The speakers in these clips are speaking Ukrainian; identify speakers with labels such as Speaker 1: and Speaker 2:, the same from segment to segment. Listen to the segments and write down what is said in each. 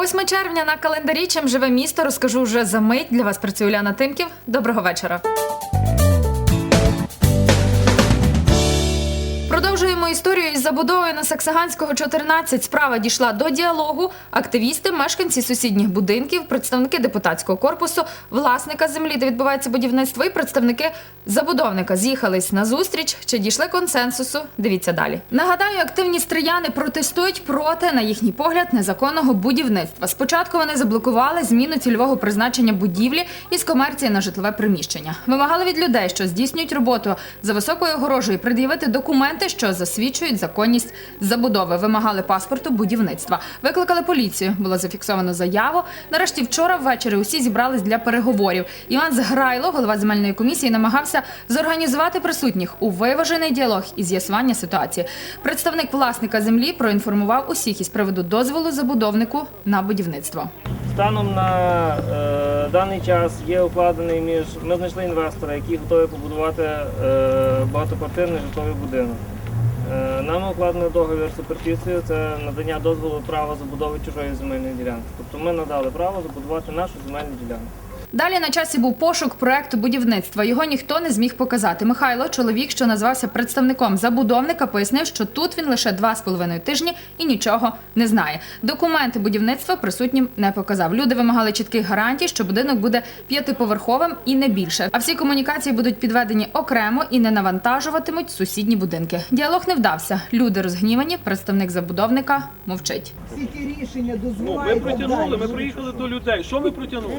Speaker 1: 8 червня на календарі чим живе місто, розкажу вже за мить. Для вас працює Уляна Тимків. Доброго вечора. Історію із забудовою на Саксаганського 14. Справа дійшла до діалогу. Активісти, мешканці сусідніх будинків, представники депутатського корпусу, власника землі, де відбувається будівництво, і представники забудовника з'їхались на зустріч. Чи дійшли консенсусу? Дивіться далі. Нагадаю, активні стрияни протестують проти, на їхній погляд, незаконного будівництва. Спочатку вони заблокували зміну цільового призначення будівлі із комерції на житлове приміщення. Вимагали від людей, що здійснюють роботу за високою огорожею, пред'явити документи, що засвідчують законність забудови. Вимагали паспорту будівництва. Викликали поліцію. Було зафіксовано заяву. Нарешті вчора ввечері усі зібрались для переговорів. Іван Зграйло, голова земельної комісії, намагався зорганізувати присутніх у виважений діалог і з'ясування ситуації. Представник власника землі проінформував усіх із приводу дозволу забудовнику на будівництво.
Speaker 2: Станом на е, даний час є укладений між. Ми знайшли інвестора, який готовий побудувати е, багатоквартирний житловий будинок. Е, укладений укладено договір суперфіцію це надання дозволу права забудови чужої земельної ділянки. Тобто ми надали право забудувати нашу земельну ділянку.
Speaker 1: Далі на часі був пошук проекту будівництва. Його ніхто не зміг показати. Михайло, чоловік, що назвався представником забудовника, пояснив, що тут він лише два з половиною тижні і нічого не знає. Документи будівництва присутнім не показав. Люди вимагали чітких гарантій, що будинок буде п'ятиповерховим і не більше. А всі комунікації будуть підведені окремо і не навантажуватимуть сусідні будинки. Діалог не вдався. Люди розгнівані. Представник забудовника мовчить.
Speaker 3: Всі ті рішення
Speaker 4: Ну,
Speaker 3: дозволяють.
Speaker 4: ми притягнули, ми приїхали до людей. Що ми притягнули?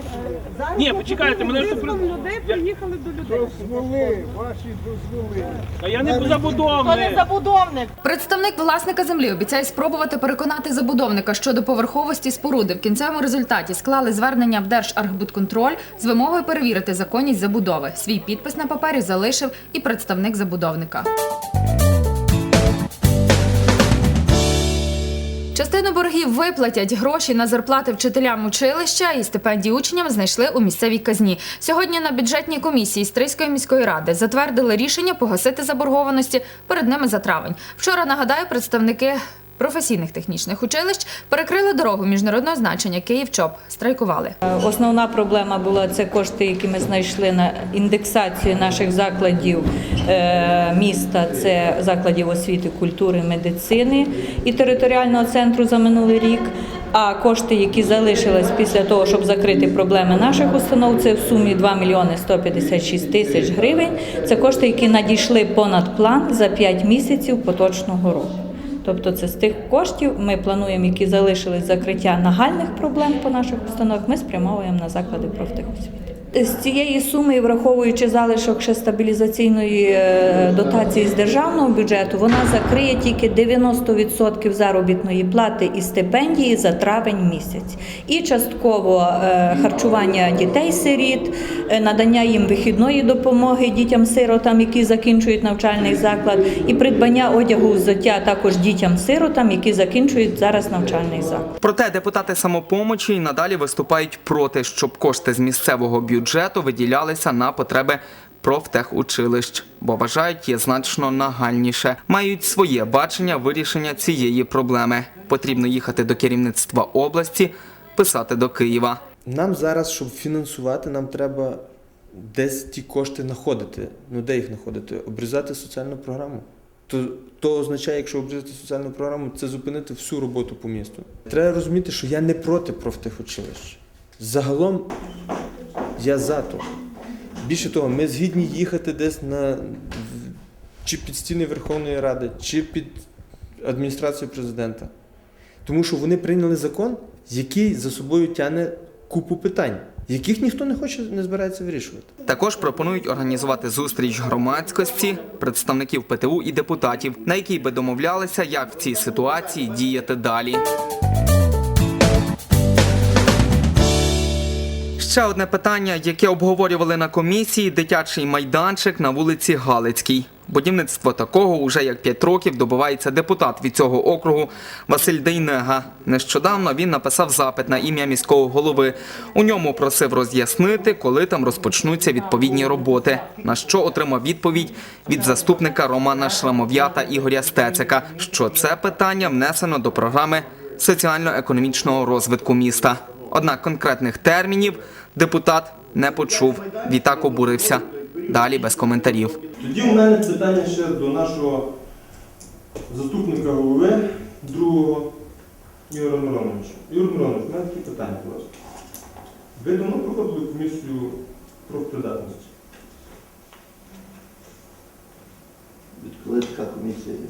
Speaker 4: Ні, почекайте, мене ж тут
Speaker 5: людей приїхали до людей.
Speaker 3: дозволи, ваші дозволи.
Speaker 4: А я не
Speaker 5: Хто не
Speaker 4: забудовник.
Speaker 5: забудовник?
Speaker 1: Представник власника землі обіцяє спробувати переконати забудовника щодо поверховості споруди. В кінцевому результаті склали звернення в Держархбудконтроль з вимогою перевірити законність забудови. Свій підпис на папері залишив і представник забудовника. Частину боргів виплатять гроші на зарплати вчителям училища і стипендії учням знайшли у місцевій казні. Сьогодні на бюджетній комісії Стрийської міської ради затвердили рішення погасити заборгованості перед ними за травень. Вчора нагадаю, представники професійних технічних училищ перекрили дорогу міжнародного значення Київ-ЧОП. Страйкували.
Speaker 6: Основна проблема була це кошти, які ми знайшли на індексацію наших закладів е, міста, це закладів освіти, культури, медицини і територіального центру за минулий рік. А кошти, які залишились після того, щоб закрити проблеми наших установ, це в сумі 2 мільйони 156 тисяч гривень. Це кошти, які надійшли понад план за 5 місяців поточного року. Тобто це з тих коштів ми плануємо, які залишились закриття нагальних проблем по наших установах, ми спрямовуємо на заклади профтехосвіти. З цієї суми, враховуючи залишок ще стабілізаційної е, дотації з державного бюджету, вона закриє тільки 90% заробітної плати і стипендії за травень місяць. І частково е, харчування дітей-сиріт, е, надання їм вихідної допомоги дітям-сиротам, які закінчують навчальний заклад, і придбання одягу взуття також дітям-сиротам, які закінчують зараз навчальний заклад.
Speaker 7: Проте депутати самопомочі й надалі виступають проти, щоб кошти з місцевого бюджету виділялися на потреби профтехучилищ, бо вважають є значно нагальніше. Мають своє бачення вирішення цієї проблеми. Потрібно їхати до керівництва області, писати до Києва.
Speaker 8: Нам зараз, щоб фінансувати, нам треба десь ті кошти знаходити. Ну де їх знаходити? Обрізати соціальну програму. То, то означає, якщо обрізати соціальну програму, це зупинити всю роботу по місту. Треба розуміти, що я не проти профтехучилищ. Загалом я за то. Більше того, ми згідні їхати десь на чи під стіни Верховної Ради, чи під адміністрацію президента. Тому що вони прийняли закон, який за собою тягне купу питань, яких ніхто не хоче, не збирається вирішувати.
Speaker 7: Також пропонують організувати зустріч громадськості, представників ПТУ і депутатів, на якій би домовлялися, як в цій ситуації діяти далі. Ще одне питання, яке обговорювали на комісії: дитячий майданчик на вулиці Галицькій. Будівництво такого уже як 5 років добивається депутат від цього округу Василь Дейнега. Нещодавно він написав запит на ім'я міського голови. У ньому просив роз'яснити, коли там розпочнуться відповідні роботи. На що отримав відповідь від заступника Романа Шламов'я та Ігоря Стецика, що це питання внесено до програми соціально-економічного розвитку міста. Однак конкретних термінів депутат не почув. Відтак обурився. Далі без коментарів.
Speaker 8: Тоді у мене питання ще до нашого заступника голови, другого Ігоря Мироновича. Ігор Миронович, у мене такі питання до вас. Ви давно проходили комісію про придатності?
Speaker 5: Відколи така комісія є?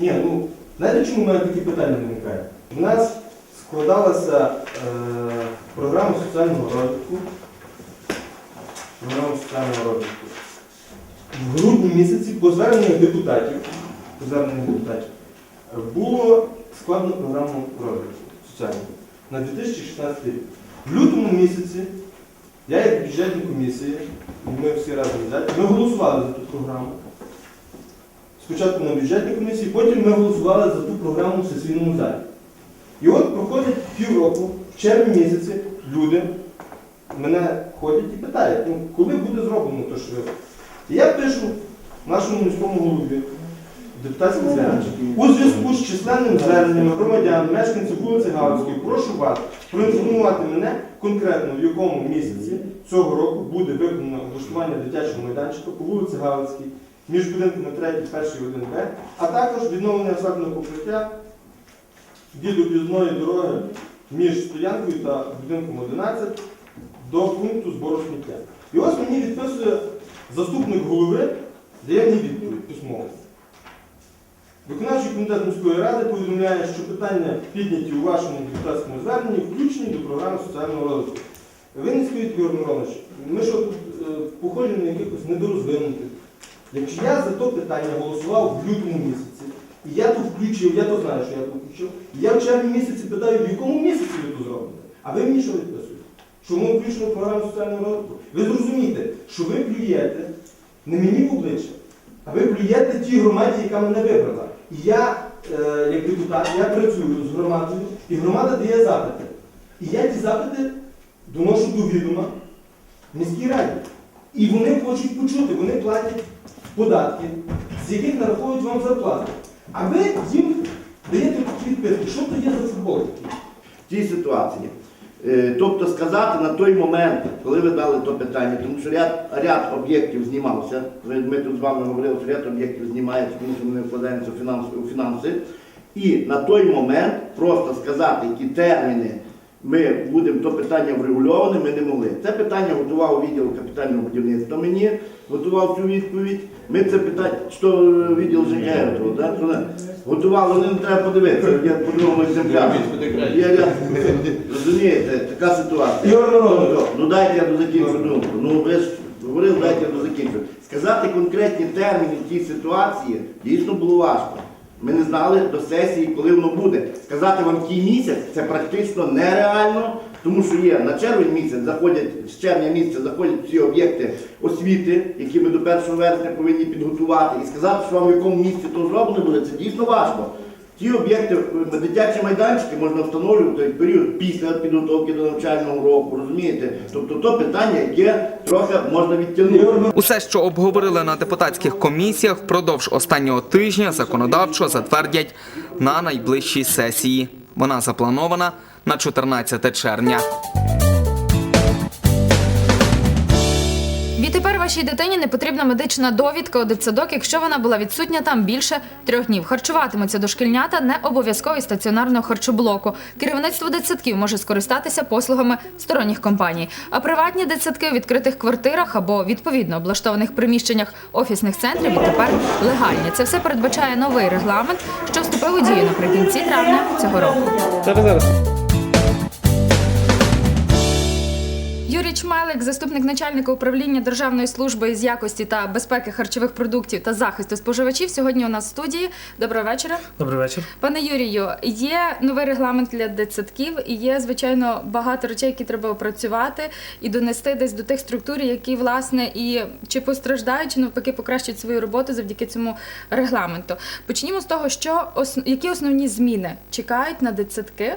Speaker 8: Ні, ну знаєте, чому в мене такі питання виникають? У нас складалася е, програма соціального розвитку. Програма соціального розвитку. В грудні місяці по зверненнях депутатів, по зверненнях депутатів було складено програму розвитку соціального на 2016 рік. В лютому місяці я як бюджетній комісії, ми всі разом взяти, ми голосували за ту програму. Спочатку на бюджетній комісії, потім ми голосували за ту програму в сесійному залі. І от проходить півроку, в червні місяці люди мене ходять і питають, ну, коли буде зроблено те, що ви. І я пишу нашому міському голові, депутатський звернення, у зв'язку з численним зверненням громадян, мешканців вулиці Галицької, прошу вас проінформувати мене конкретно, в якому місяці цього року буде виконано облаштування дитячого майданчика по вулиці Галицькій, між будинками 3, 1 1 Б, а також відновлення асфальтного покриття від об'їзної дороги між стоянкою та будинком 11 до пункту збору сміття. І ось мені відписує заступник голови, дає мені відповідь письмово. Виконавчий комітет міської ради повідомляє, що питання підняті у вашому депутатському зверненні включені до програми соціального розвитку. Ви скажіть, Ігор Миронович, ми що тут е, на якихось недорозвинутих. Якщо я за то питання голосував в лютому місяці, і я то включив, я то знаю, що я то включив, і я в червні місяці питаю, в якому місяці ви то зробите? А ви мені що відписуєте? Що ми включено в програму соціального розвитку? Ви зрозумієте, що ви плюєте не мені в обличчя, а ви плюєте тій громаді, яка мене вибрала. І я, е, як депутат, я працюю з громадою, і громада дає запити. І я ті запити доношу до відома міській раді. І вони хочуть почути, вони платять податки, з яких нараховують вам зарплату. А ви їм даєте відписки. Що то є за футбол?
Speaker 5: В цій ситуації. Е, Тобто сказати на той момент, коли ви дали то питання, тому що ряд, ряд об'єктів знімався, ми тут з вами говорили, що ряд об'єктів знімається, тому що вони вкладаються у фінанси, у фінанси. І на той момент просто сказати, які терміни ми будемо то питання врегульоване, ми не могли. Це питання готував відділ капітального будівництва мені, готував цю відповідь. Ми це питання, що відділ ЖКР? Готували, вони не треба подивитися, є по другому екземпляру. Розумієте, така ситуація. Ну дайте я дозакінчу думку. Ну ви ж говорили, дайте я дозакінчу. Сказати конкретні терміни в тій ситуації дійсно було важко. Ми не знали до сесії, коли воно буде. Сказати вам ті місяць це практично нереально, тому що є на червень місяць заходять, з червня місяця заходять всі об'єкти освіти, які ми до 1 вересня повинні підготувати. І сказати, що вам в якому місці то зроблено буде, це дійсно важко. Ті об'єкти, е, дитячі майданчики можна встановлювати в період після підготовки до навчального року, розумієте? Тобто то питання, яке трохи можна відтягнути.
Speaker 7: Усе, що обговорили на депутатських комісіях, впродовж останнього тижня законодавчо затвердять на найближчій сесії. Вона запланована на 14 червня.
Speaker 1: Відтепер вашій дитині не потрібна медична довідка у дитсадок, якщо вона була відсутня там більше трьох днів. Харчуватимуться дошкільнята не обов'язково стаціонарного харчоблоку. Керівництво дитсадків може скористатися послугами сторонніх компаній. А приватні дитсадки у відкритих квартирах або відповідно облаштованих приміщеннях офісних центрів відтепер легальні. Це все передбачає новий регламент, що вступив у дію наприкінці травня цього року.
Speaker 2: Зараз зараз.
Speaker 1: Юрій Чмелик, заступник начальника управління Державної служби з якості та безпеки харчових продуктів та захисту споживачів. Сьогодні у нас в студії. Доброго вечора.
Speaker 2: Добрий вечір.
Speaker 1: Пане Юрію, є новий регламент для дитсадків і є, звичайно, багато речей, які треба опрацювати і донести десь до тих структур, які власне і чи постраждають, чи навпаки покращать свою роботу завдяки цьому регламенту. Почнімо з того, що які основні зміни чекають на дитсадки,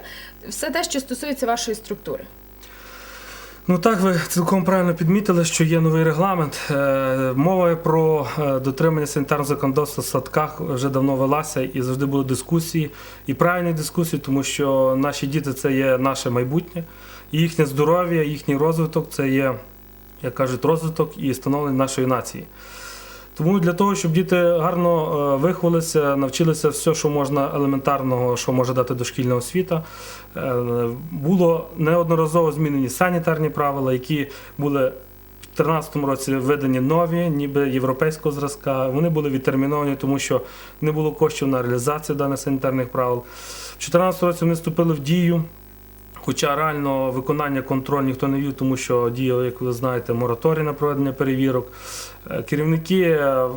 Speaker 1: все те, що стосується вашої структури.
Speaker 9: Ну так, ви цілком правильно підмітили, що є новий регламент. Е, Мова про е, дотримання санітарного законодавства в садках вже давно велася і завжди були дискусії, і правильні дискусії, тому що наші діти це є наше майбутнє, їхнє здоров'я, їхній розвиток це є, як кажуть, розвиток і становлення нашої нації. Тому для того, щоб діти гарно е, виховалися, навчилися все, що можна елементарного, що може дати дошкільна освіта, е, було неодноразово змінені санітарні правила, які були в 2013 році видані нові, ніби європейського зразка. Вони були відтерміновані, тому що не було коштів на реалізацію даних санітарних правил. В 2014 році вони вступили в дію. Хоча реально виконання контроль ніхто не вів, тому що діяв, як ви знаєте, мораторій на проведення перевірок. Е, Керівники е,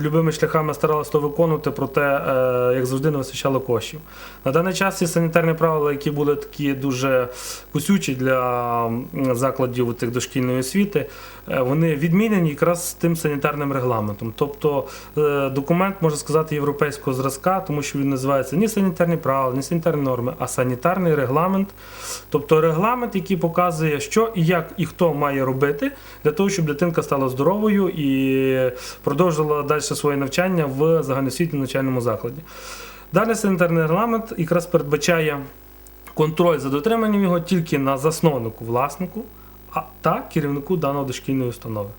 Speaker 9: любими шляхами старалися то виконувати, проте, е, як завжди, не вистачало коштів. На даний час ці санітарні правила, які були такі дуже кусючі для закладів тих дошкільної освіти, вони відмінені якраз тим санітарним регламентом. Тобто документ, можна сказати, європейського зразка, тому що він називається ні санітарні правила, ні санітарні норми, а санітарний регламент. Тобто регламент, який показує, що і як і хто має робити для того, щоб дитинка стала здоровою і продовжила далі своє навчання в загальноосвітньому навчальному закладі. Даний санітарний регламент якраз передбачає контроль за дотриманням його тільки на засновнику, власнику а та керівнику даної дошкільної установи.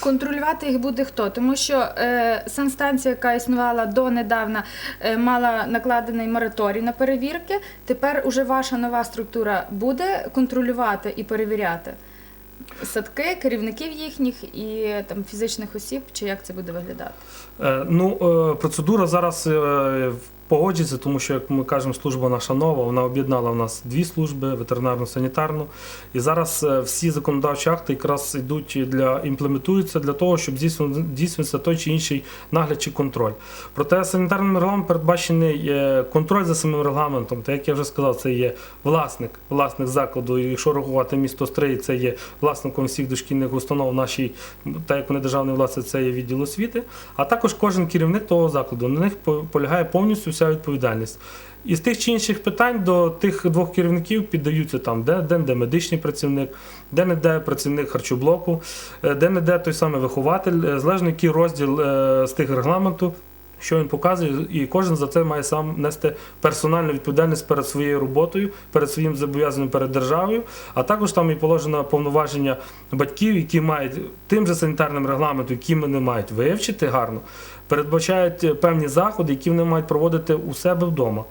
Speaker 1: Контролювати їх буде хто? Тому що е, санстанція, яка існувала донедавна, е, мала накладений мораторій на перевірки. Тепер уже ваша нова структура буде контролювати і перевіряти садки, керівників їхніх і там фізичних осіб, чи як це буде виглядати?
Speaker 9: Е, Ну, е, процедура зараз е, погоджується, тому що, як ми кажемо, служба наша нова, вона об'єднала в нас дві служби ветеринарну санітарну. І зараз е, всі законодавчі акти якраз йдуть для імплементуються для того, щоб здійснювався той чи інший нагляд чи контроль. Проте санітарним регламентом передбачений е, контроль за самим регламентом. Та як я вже сказав, це є власник, власник закладу. І якщо рахувати місто Стрий, це є власником всіх дошкільних установ нашій, так як вони державний власник, це є відділ освіти. А також кожен керівник того закладу. На них полягає повністю вся відповідальність. Із тих чи інших питань до тих двох керівників піддаються там, де, де, де медичний працівник, де не де працівник харчоблоку, е, де не де той самий вихователь, е, залежно який розділ е, з тих регламенту, що він показує, і кожен за це має сам нести персональну відповідальність перед своєю роботою, перед своїм зобов'язанням перед державою, а також там і положено повноваження батьків, які мають тим же санітарним регламентом, які вони мають вивчити гарно, передбачають е, певні заходи, які вони мають проводити у себе вдома.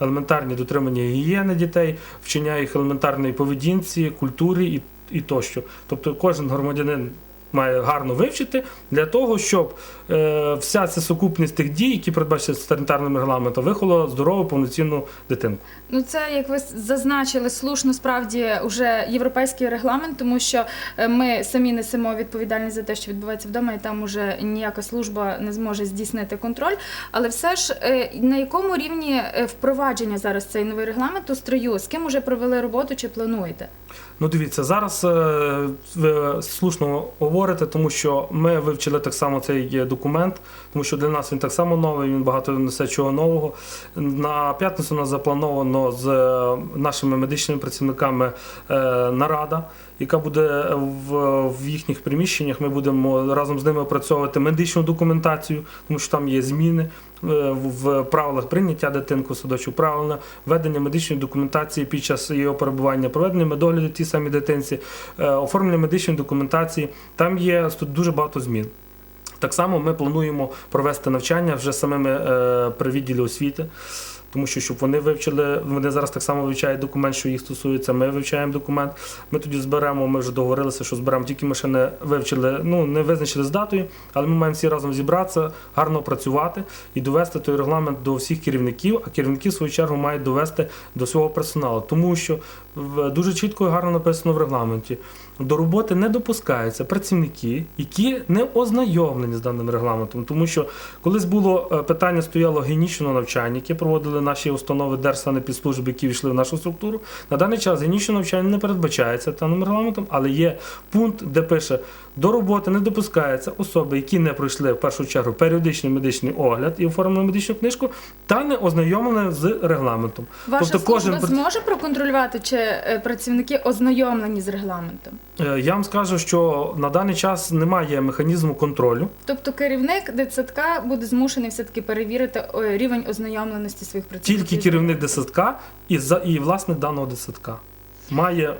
Speaker 9: Елементарні дотримання гігієни дітей, вчення їх елементарної поведінці, культурі і, і тощо. Тобто кожен громадянин має гарно вивчити для того, щоб е, вся ця сукупність тих дій, які передбачені санітарним регламентом, виховала здорову повноцінну дитинку.
Speaker 1: Ну, це як ви зазначили, слушно справді вже європейський регламент, тому що е, ми самі несемо відповідальність за те, що відбувається вдома, і там уже ніяка служба не зможе здійснити контроль. Але все ж е, на якому рівні е, впровадження зараз цей новий регламент у строю? З ким уже провели роботу чи плануєте?
Speaker 9: Ну, дивіться, зараз е, ви слушно говорите, тому що ми вивчили так само цей е, документ, тому що для нас він так само новий, він багато несе чого нового. На п'ятницю у нас заплановано з е, нашими медичними працівниками нарада, яка буде в, їхніх приміщеннях. Ми будемо разом з ними опрацьовувати медичну документацію, тому що там є зміни в правилах прийняття дитинку в садочок, правильно ведення медичної документації під час його перебування, проведення медогляду тій самій дитинці, е, оформлення медичної документації. Там є дуже багато змін. Так само ми плануємо провести навчання вже самими е, при відділі освіти. Тому що щоб вони вивчили, вони зараз так само вивчають документ, що їх стосується. Ми вивчаємо документ. Ми тоді зберемо. Ми вже договорилися, що зберемо тільки ми ще не вивчили, ну не визначили з датою, але ми маємо всі разом зібратися, гарно працювати і довести той регламент до всіх керівників. А керівники в свою чергу мають довести до свого персоналу, тому що дуже чітко і гарно написано в регламенті. До роботи не допускаються працівники, які не ознайомлені з даним регламентом. Тому що колись було е, питання стояло генічного навчання, яке проводили наші установи держсанепідслужби, які війшли в нашу структуру. На даний час генічне навчання не передбачається даним регламентом, але є пункт, де пише до роботи не допускаються особи, які не пройшли в першу чергу періодичний медичний огляд і оформили медичну книжку, та не ознайомлені з регламентом.
Speaker 1: Ваша
Speaker 9: тобто кожен
Speaker 1: зможе проконтролювати, чи е, працівники ознайомлені з регламентом?
Speaker 9: Е, я вам скажу, що на даний час немає механізму контролю.
Speaker 1: Тобто керівник дитсадка буде змушений все-таки перевірити е, рівень ознайомленості своїх працівників.
Speaker 9: Тільки керівник дисадка і за і власник даного дисадка має,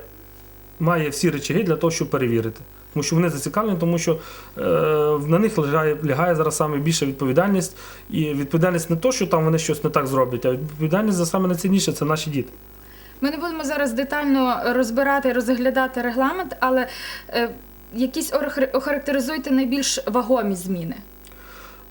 Speaker 9: має всі речаги для того, щоб перевірити. Тому що вони зацікавлені, тому що е, на них лягає, лягає зараз саме більша відповідальність. І відповідальність не то, що там вони щось не так зроблять, а відповідальність за саме найцінніше це наші діти.
Speaker 1: Ми не будемо зараз детально розбирати розглядати регламент, але е, якісь охарактеризуйте найбільш вагомі зміни.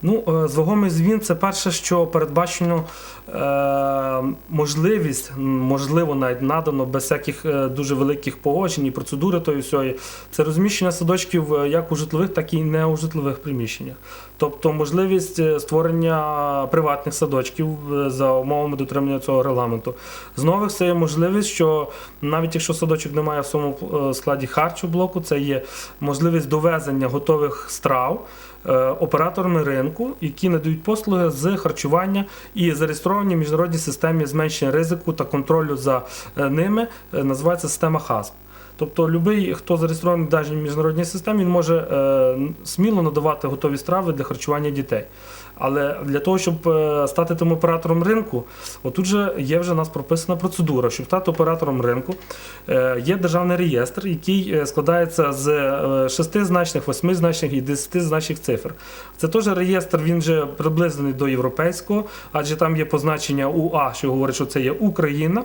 Speaker 9: Ну, е, з вагомий звін це перше, що передбачено е, можливість, можливо, навіть надано без всяких е, дуже великих погоджень і процедури тої всьої. Це розміщення садочків е, як у житлових, так і не у житлових приміщеннях. Тобто можливість створення приватних садочків за умовами дотримання цього регламенту. З нових це є можливість, що навіть якщо садочок не має в своєму складі харчу блоку, це є можливість довезення готових страв операторами ринку, які надають послуги з харчування і зареєстровані в міжнародній системі зменшення ризику та контролю за е, ними, е, називається система ХАСП. Тобто, будь-який, хто зареєстрований в даній міжнародній системі, він може е, сміло надавати готові страви для харчування дітей. Але для того, щоб е, стати тим оператором ринку, отут же є вже у нас прописана процедура, щоб стати оператором ринку. Е, Є державний реєстр, який е, складається з шестизначних, восьмизначних і десятизначних цифр. Це теж реєстр, він вже приблизений до європейського, адже там є позначення УА, що говорить, що це є Україна.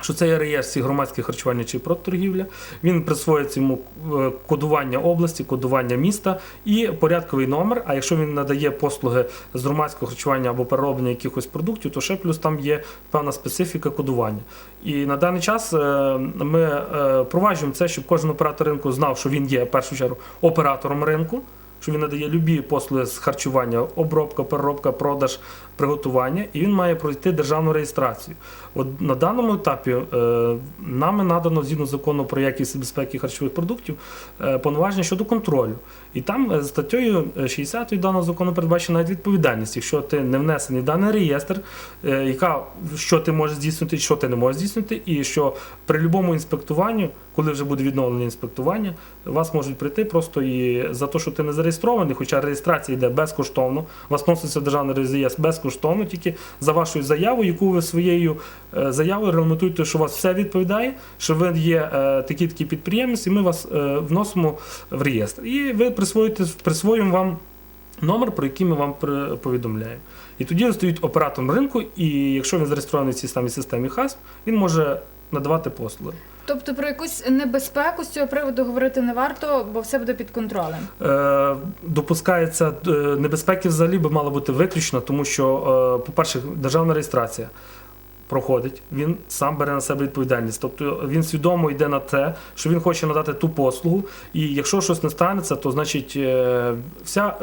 Speaker 9: Що це є реєстр громадських харчування чи продторгівля. Він присвоїться йому е, кодування області, кодування міста і порядковий номер. А якщо він надає послуги з громадського харчування або перероблення якихось продуктів, то ще плюс там є певна специфіка кодування. І на даний час е, ми е, проваджуємо це, щоб кожен оператор ринку знав, що він є в першу чергу оператором ринку. Що він надає любі послуги з харчування, обробка, переробка, продаж, приготування, і він має пройти державну реєстрацію. От на даному етапі е, нами надано згідно закону про якість і безпеки харчових продуктів е, повноваження щодо контролю. І там е, статтею 60 даного закону передбачена навіть відповідальність, якщо ти не внесений в даний реєстр, е, яка що ти можеш здійснити, що ти не можеш здійснити, і що при будь-якому інспектуванню, коли вже буде відновлене інспектування, вас можуть прийти просто і за те, що ти не зареєстрований, хоча реєстрація йде безкоштовно, вас носиться в державний реєстр безкоштовно, тільки за вашою заявою, яку ви своєю е, заявою регламентуєте, що у вас все відповідає, що ви є е, такий такий підприємець, і ми вас е, вносимо в реєстр. І ви присвоїте присвоїмо вам номер, про який ми вам повідомляємо. І тоді він стоїть оператором ринку, і якщо він зареєстрований в цій самій системі ХАСП, він може надавати послуги.
Speaker 1: Тобто про якусь небезпеку з цього приводу говорити не варто, бо все буде під контролем.
Speaker 9: Е, допускається е, небезпеки взагалі би мала бути виключена, тому що, е, по-перше, державна реєстрація проходить, він сам бере на себе відповідальність. Тобто він свідомо йде на те, що він хоче надати ту послугу, і якщо щось не станеться, то значить е, вся.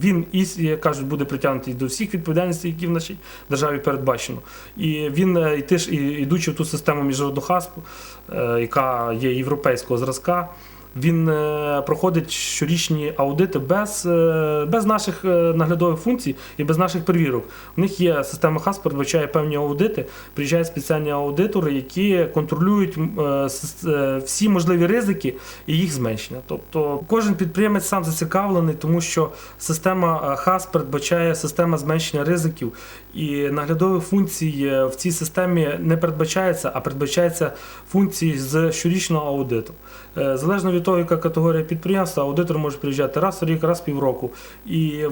Speaker 9: Він і кажуть, буде притягнутий до всіх відповідальностей, які в нашій державі передбачено. І він е, і йдучи в ту систему міжнародного хаспу, е, яка є європейського зразка, він е, проходить щорічні аудити без, е, без наших е, наглядових функцій і без наших перевірок. У них є система ХАС, передбачає певні аудити. Приїжджають спеціальні аудитори, які контролюють всі можливі ризики і їх зменшення. Тобто кожен підприємець сам зацікавлений, тому що система ХАС передбачає система зменшення ризиків, і наглядові функцій е, в цій системі не передбачається, а передбачається функції з щорічного аудиту. Е, Залежно від того, яка категорія підприємства, аудитор може приїжджати раз в рік, раз в півроку. І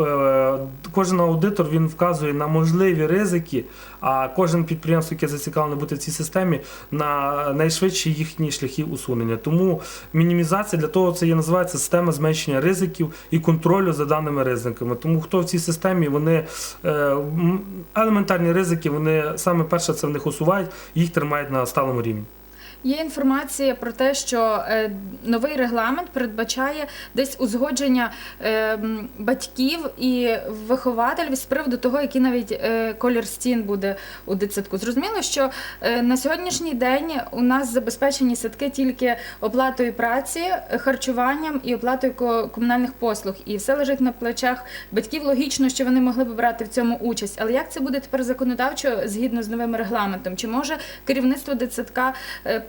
Speaker 9: е, кожен аудитор він вказує на можливі ризики, а кожен підприємство, яке зацікавлене бути в цій системі, на найшвидші їхні шляхи усунення. Тому мінімізація для того це є називається система зменшення ризиків і контролю за даними ризиками. Тому хто в цій системі, вони е, елементарні ризики, вони саме перше це в них усувають, їх тримають на сталому рівні.
Speaker 1: Є інформація про те, що е, новий регламент передбачає десь узгодження е, батьків і вихователів з приводу того, який навіть е, колір стін буде у дитсадку. Зрозуміло, що на сьогоднішній день у нас забезпечені садки тільки оплатою праці, харчуванням і оплатою ко- комунальних послуг. І все лежить на плечах батьків. Логічно, що вони могли б брати в цьому участь. Але як це буде тепер законодавчо згідно з новим регламентом? Чи може керівництво дитсадка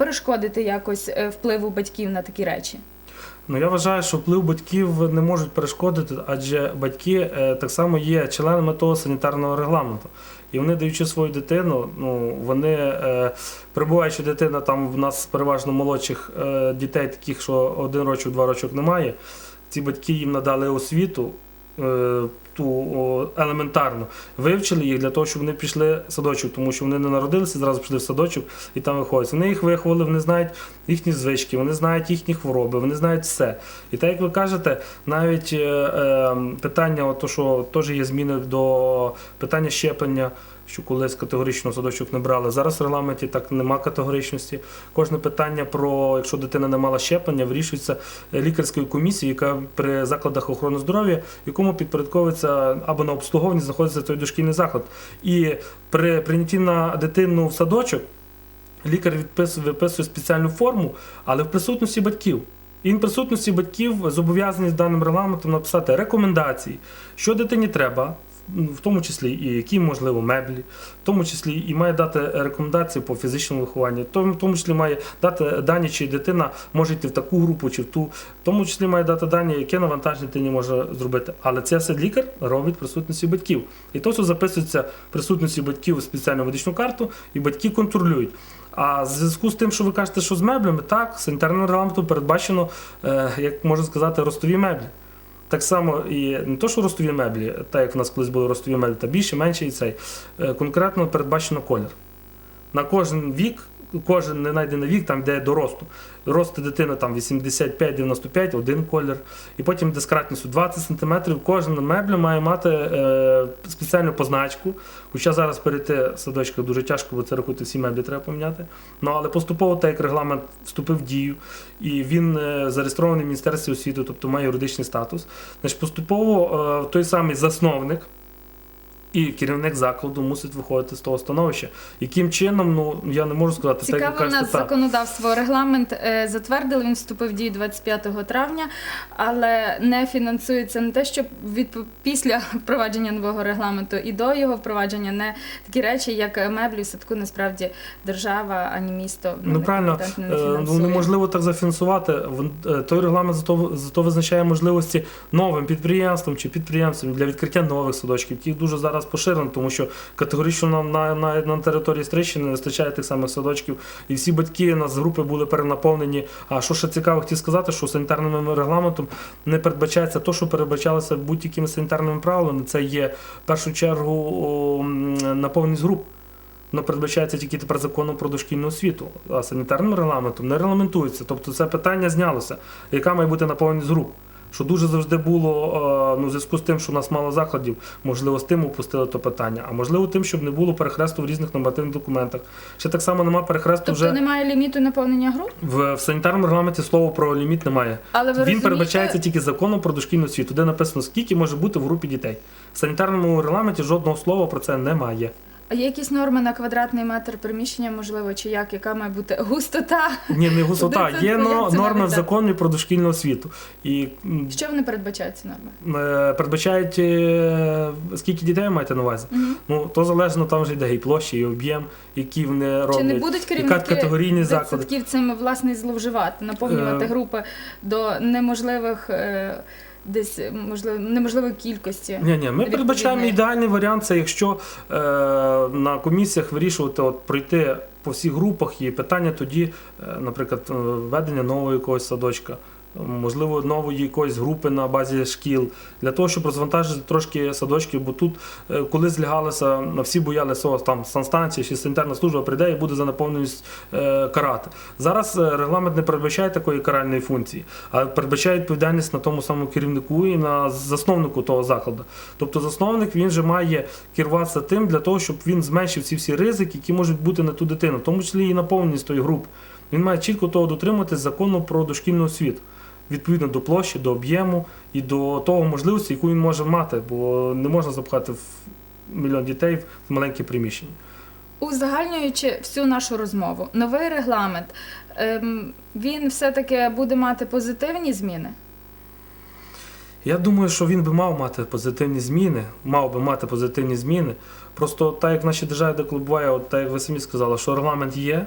Speaker 1: перешкодити якось е, впливу батьків на такі речі?
Speaker 9: Ну я вважаю, що вплив батьків не можуть перешкодити, адже батьки е, так само є членами того санітарного регламенту. І вони, даючи свою дитину, ну вони е, перебуваючи дитина, там в нас переважно молодших дітей, таких, що один рочок, два рочок немає. Ці батьки їм надали освіту. Е, Ту елементарно вивчили їх для того, щоб вони пішли в садочок, тому що вони не народилися, зразу пішли в садочок і там виходять. Вони їх виховали, вони знають їхні звички, вони знають їхні хвороби, вони знають все. І так як ви кажете, навіть е, е, питання, то, що теж є зміни до питання щеплення, що колись категорично садочок не брали. Зараз в регламенті так нема категоричності. Кожне питання про якщо дитина не мала щеплення, вирішується лікарською комісією, яка при закладах охорони здоров'я, якому підпорядковується або на обслуговуванні знаходиться той дошкільний заклад. І при прийнятті на дитину в садочок лікар відписує, виписує спеціальну форму, але в присутності батьків. І в присутності батьків зобов'язаний з даним регламентом написати рекомендації, що дитині треба, в тому числі і які можливо меблі, в тому числі і має дати рекомендації по фізичному вихованню, в тому числі має дати дані, чи дитина може йти в таку групу чи в ту, в тому числі має дати дані, яке навантаження дитині може зробити. Але це все лікар робить присутності батьків. І то, що записується присутності батьків у спеціальну медичну карту, і батьки контролюють. А в зв'язку з тим, що ви кажете, що з меблями, так, санітарним регламентом передбачено, е, як можна сказати, ростові меблі. Так само і не то, що ростові меблі, так як в нас колись були ростові меблі, та більше, менше і цей. Е, Конкретно передбачено колір. На кожен вік, кожен не знайдений вік, там йде до росту. Росте дитина там 85-95, один колір. І потім дискретністю 20 см. Кожен мебля має мати е, спеціальну позначку. Хоча зараз перейти в садочках дуже тяжко, бо це рахуйте, всі меблі треба поміняти. Ну але поступово, так як регламент вступив в дію, і він е, зареєстрований в Міністерстві освіти, тобто має юридичний статус. Значить, поступово е, той самий засновник. І керівник закладу мусить виходити з того становища. Яким чином, ну я не можу сказати, так як
Speaker 1: Цікаве
Speaker 9: ви кажете,
Speaker 1: нас
Speaker 9: так.
Speaker 1: законодавство. Регламент е, затвердили, він вступив в дію 25 травня, але не фінансується не те, що від після впровадження нового регламенту і до його впровадження не такі речі, як меблі в садку, насправді держава ані місто
Speaker 9: Ну правильно,
Speaker 1: не
Speaker 9: е, ну
Speaker 1: фінансує.
Speaker 9: неможливо так зафінансувати. Е, Той регламент зато, зато визначає можливості новим підприємствам чи підприємцям для відкриття нових садочків, які дуже зараз поширені, тому що категорично нам на, на, на території Стрищини не вистачає тих самих садочків. І всі батьки нас з групи були перенаповнені. А що ще цікаво, хотів сказати, що санітарним регламентом не передбачається те, що передбачалося будь-якими санітарними правилами. Це є в першу чергу наповненість груп. Воно передбачається тільки тепер законом про дошкільну освіту, а санітарним регламентом не регламентується. Тобто це питання знялося, яка має бути наповненість груп. Що дуже завжди було е, ну, в зв'язку з тим, що у нас мало закладів, можливо, з тим упустили то питання, а можливо, тим, щоб не було перехресту в різних нормативних документах. Ще так само немає перехресту
Speaker 1: Тобто
Speaker 9: вже
Speaker 1: немає ліміту наповнення груп,
Speaker 9: в, в санітарному регламенті слово про ліміт немає.
Speaker 1: але ви
Speaker 9: Він
Speaker 1: розумієте,
Speaker 9: передбачається тільки законом про дошкільну освіту, де написано, скільки може бути в групі дітей. В санітарному регламенті жодного слова про це немає.
Speaker 1: А є якісь норми на квадратний метр приміщення, можливо, чи як, яка має бути густота?
Speaker 9: Ні, не
Speaker 1: це-
Speaker 9: Є
Speaker 1: як
Speaker 9: но-
Speaker 1: це
Speaker 9: норми в законі про дошкільну освіту. І м,
Speaker 1: Що вони передбачають ці норми?
Speaker 9: е, передбачають, е, скільки дітей ви маєте на увазі.
Speaker 1: Мгм.
Speaker 9: Ну, то залежно там вже йде і площа, і об'єм, які вони роблять.
Speaker 1: Чи не будуть
Speaker 9: яка
Speaker 1: керівники
Speaker 9: категорійні заклади.
Speaker 1: дитсадків цим власне зловживати, наповнювати
Speaker 9: Е.
Speaker 1: групи до неможливих е, десь можливо неможливої кількості?
Speaker 9: Ні, ні, ми передбачаємо ідеальний варіант, це якщо е, на комісіях вирішувати, от пройти по всіх групах і питання тоді, е, наприклад, е, введення нового якогось садочка. Можливо, нової якоїсь групи на базі шкіл для того, щоб розвантажити трошки садочків, бо тут, е, коли злягалися, всі боялися, там санстанція чи санітарна служба прийде і буде за наповненість карати. Зараз е, регламент не передбачає такої каральної функції, а передбачає відповідальність на тому самому керівнику і на засновнику того закладу. Тобто засновник він же має керуватися тим для того, щоб він зменшив ці всі ризики, які можуть бути на ту дитину, в тому числі і наповненість тої групи. Він має чітко того дотримуватись закону про дошкільну освіту. Відповідно до площі, до об'єму і до того можливості, яку він може мати, бо не можна запхати в мільйон дітей в маленьке приміщення.
Speaker 1: Узагальнюючи всю нашу розмову, новий регламент ем, він все-таки буде мати позитивні зміни.
Speaker 9: Я думаю, що він би мав мати позитивні зміни, мав би мати позитивні зміни. Просто так як в нашій державі деколи буває, от так як ви самі сказали, що регламент є,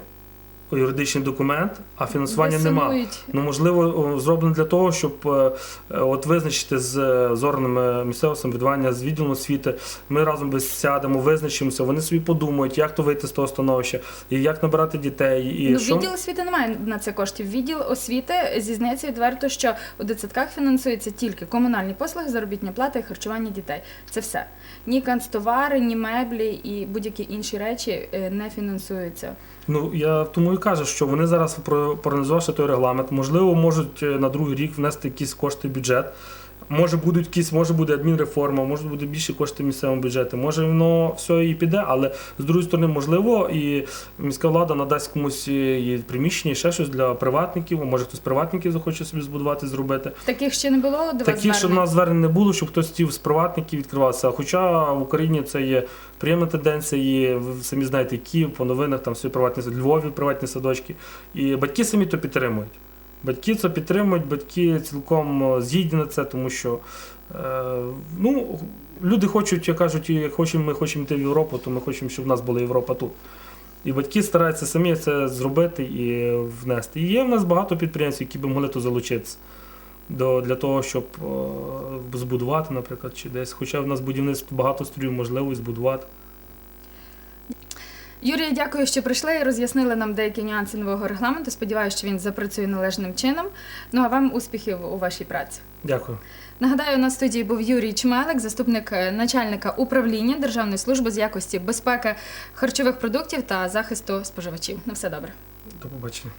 Speaker 9: юридичний документ, а фінансування немає. Ну, можливо, зроблено для того, щоб е, е, от визначити з е, з органами місцевого самоврядування, з відділом освіти. Ми разом сядемо, визначимося, вони собі подумають, як то вийти з того становища, і як набирати дітей. І
Speaker 1: ну,
Speaker 9: що...
Speaker 1: відділ освіти немає на це коштів. Відділ освіти зізнається відверто, що у дитсадках фінансуються тільки комунальні послуги, заробітня плата і харчування дітей. Це все. Ні канцтовари, ні меблі і будь-які інші речі не фінансуються.
Speaker 9: Ну я тому і кажу, що вони зараз про- проаналізувавши той регламент, можливо, можуть е, на другий рік внести якісь кошти в бюджет. Може будуть якісь, може буде адмінреформа, може буде більше кошти в місцевому бюджеті. Може воно все і піде, але з другої сторони, можливо, і міська влада надасть комусь і приміщення, і ще щось для приватників. Може хтось приватників захоче собі збудувати, зробити.
Speaker 1: Таких ще не було до вас
Speaker 9: Такі, щоб нас звернень не було, щоб хтось хотів з приватників відкриватися. Хоча в Україні це є приємна тенденція, і ви самі знаєте, Київ по новинах там всі приватні сад- Львові приватні садочки. І батьки самі то підтримують. Батьки це підтримують, батьки цілком е, згідні на це, тому що е, ну, люди хочуть, як кажуть, хочемо, ми хочемо йти в Європу, то ми хочемо, щоб в нас була Європа тут. І батьки стараються самі це зробити і внести. І є в нас багато підприємців, які би могли тут залучитися до, для того, щоб е, збудувати, наприклад, чи десь. Хоча в нас будівництво багато строю можливо збудувати.
Speaker 1: Юрія, дякую, що прийшли і роз'яснили нам деякі нюанси нового регламенту. Сподіваюся, що він запрацює належним чином. Ну а вам успіхів у вашій праці.
Speaker 9: Дякую.
Speaker 1: Нагадаю, на студії був Юрій Чмелик, заступник е, начальника управління Державної служби з якості безпеки харчових продуктів та захисту споживачів. На все добре.
Speaker 9: До побачення.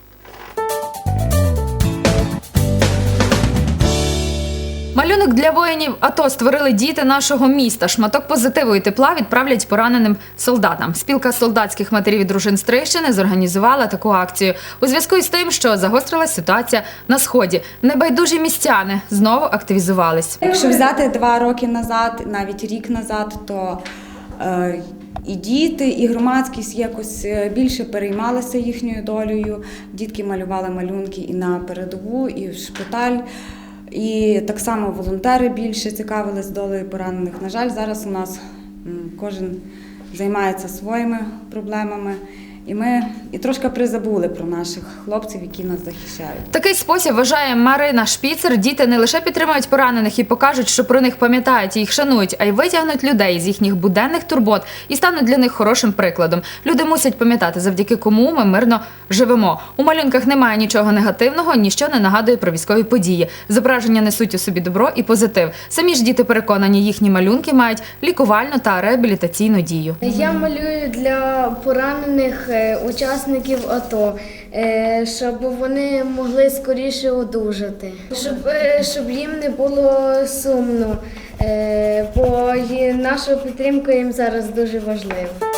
Speaker 1: Малюнок для воїнів АТО створили діти нашого міста. Шматок позитиву і тепла відправлять пораненим солдатам. Спілка солдатських матерів і дружин Стрийщини зорганізувала таку акцію у зв'язку із тим, що загострилась ситуація на сході. Небайдужі містяни знову активізувались.
Speaker 10: Якщо взяти два роки назад, навіть рік назад, то е, і діти, і громадськість якось е, більше переймалися їхньою долею. Дітки малювали малюнки і на передову, і в шпиталь. І так само волонтери більше цікавились долею поранених. На жаль, зараз у нас кожен займається своїми проблемами, і ми і трошки призабули про наших хлопців, які нас захищають.
Speaker 1: Такий спосіб вважає Марина Шпіцер. Діти не лише підтримують поранених і покажуть, що про них пам'ятають і їх шанують, а й витягнуть людей з їхніх буденних турбот і стануть для них хорошим прикладом. Люди мусять пам'ятати, завдяки кому ми мирно живемо. У малюнках немає нічого негативного, ніщо не нагадує про військові події. Зображення несуть у собі добро і позитив. Самі ж діти переконані, їхні малюнки мають лікувальну та реабілітаційну дію.
Speaker 11: Я малюю для поранених учасників АТО, е, щоб вони могли скоріше одужати, щоб, е, щоб їм не було сумно, е, бо наша підтримка їм зараз дуже важлива.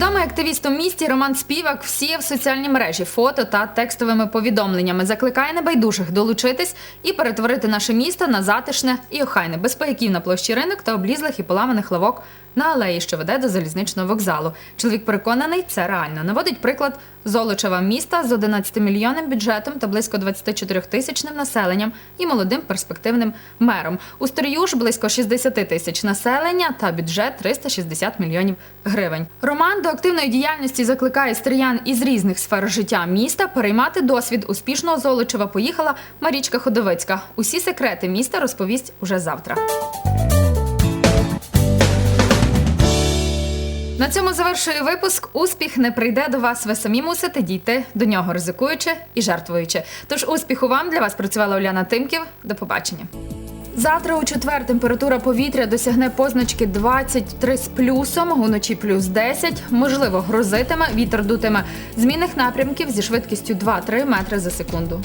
Speaker 1: Відомий активіст у місті Роман Співак всіяв соціальні мережі фото та текстовими повідомленнями. Закликає небайдужих долучитись і перетворити наше місто на затишне і охайне, без паяків на площі ринок та облізлих і поламаних лавок на алеї, що веде до залізничного вокзалу. Чоловік переконаний, це реально. Наводить приклад Золочева міста з 11 мільйонним бюджетом та близько 24 тисячним населенням і молодим перспективним мером. У Стрию ж близько 60 тисяч населення та бюджет 360 мільйонів гривень. Роман до активної діяльності закликає стриян із різних сфер життя міста переймати досвід успішного Золочева. Поїхала Марічка Ходовицька. Усі секрети міста розповість уже завтра. На цьому завершую випуск. Успіх не прийде до вас. Ви самі мусите дійти до нього, ризикуючи і жертвуючи. Тож успіху вам для вас працювала Уляна Тимків. До побачення. Завтра у четвер температура повітря досягне позначки 23 з плюсом, уночі плюс 10. Можливо, грозитиме, вітер дутиме змінних напрямків зі швидкістю 2-3 метри за секунду.